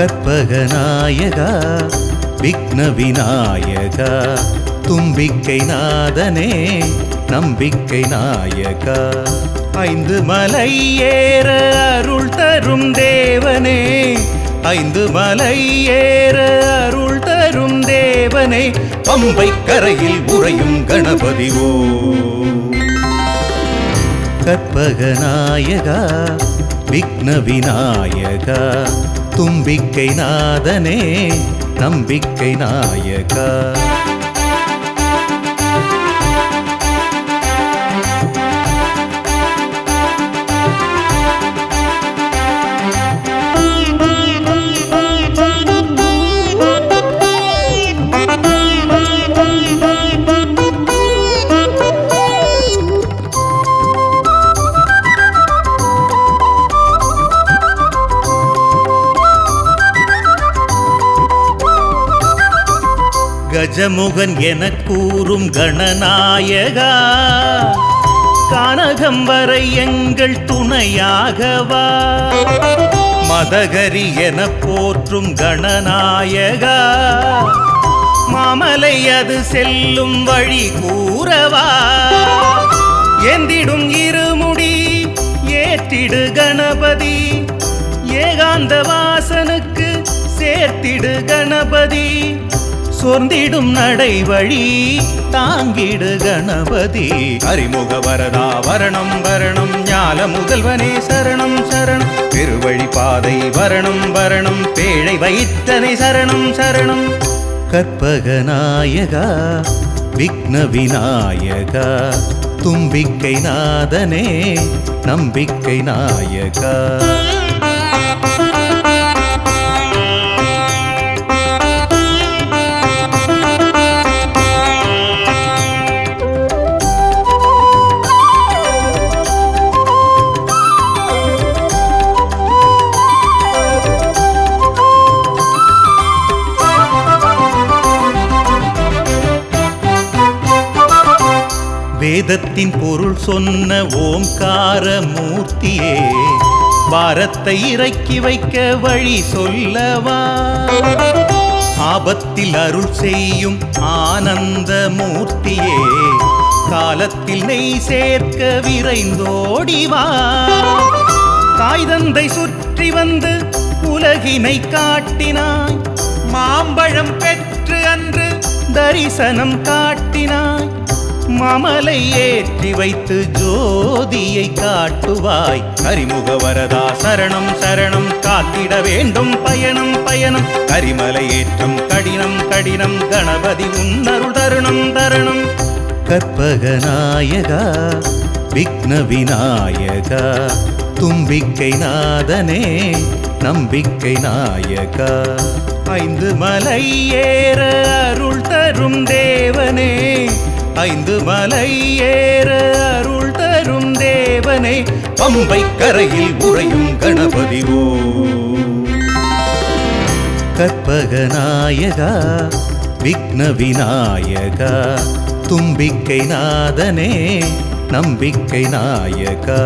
கற்பகநாயகா விக்ன விநாயகா தும்பிக்கை நாதனே நம்பிக்கை நாயகா ஐந்து மலை ஏற அருள் தரும் தேவனே ஐந்து மலை ஏற அருள் தரும் தேவனே பம்பை கரையில் உறையும் கணபதிவோ கற்பகநாயகா விக்ன விநாயகா தும்பிக்கை நாதனே நம்பிக்கை நாயகா. கஜமுகன் என கூறும் கணநாயகா. கானகம் வரை எங்கள் துணையாகவா. மதகரி என போற்றும் கணநாயகா. மாமலை அது செல்லும் வழி கூறவா. எந்திடும் இருமுடி ஏற்றிடு கணபதி. ஏகாந்த வாசனுக்கு சேர்த்திடு கணபதி. சொர்ந்திடும் நடை வழி தாங்கிடு கணபதி. அறிமுக வரதா வரணம் வரணம் ஞால முதல்வனே சரணம் சரணம். பெருவழி பாதை வரணம் வரணம். பேழை வைத்தனை சரணம் சரணம். கற்பகநாயகா விக்ன விநாயகா தும்பிக்கை நாதனே நம்பிக்கை நாயகா. வேதத்தின் பொருள் சொன்ன ஓம்கார மூர்த்தியே பாரத்தை இறக்கி வைக்க வழி சொல்லவா? ஆபத்தில் அருள் செய்யும் ஆனந்த மூர்த்தியே காலத்தில் நெய் சேர்க்க விரைந்தோடிவா காய்தந்தை சுற்றி வந்து உலகினை காட்டினாய் மாம்பழம் பெற்று அன்று தரிசனம் காட்டினாய். மமலை ஏற்றி வைத்து ஜோதியை காட்டுவாய். கரிமுக வரதா சரணம் சரணம் காத்திட வேண்டும் பயணம் பயணம். கரிமலை ஏற்றம் கடினம் கடினம் கணபதி உன்னருள் தருணம் தருணம். கற்பகநாயகா விக்ன விநாயகா தும்பிக்கை நாதனே நம்பிக்கை நாயகா. ஐந்து மலை ஏற அருள் தரும் தேவனே ஐந்து மலை ஏற அருள் தரும் தேவனை பம்பை கரையில் உறையும் கணபதிவோ ஓ. கற்பகநாயகா விக்ன விநாயகா தும்பிக்கை நாதனே நம்பிக்கை நாயகா.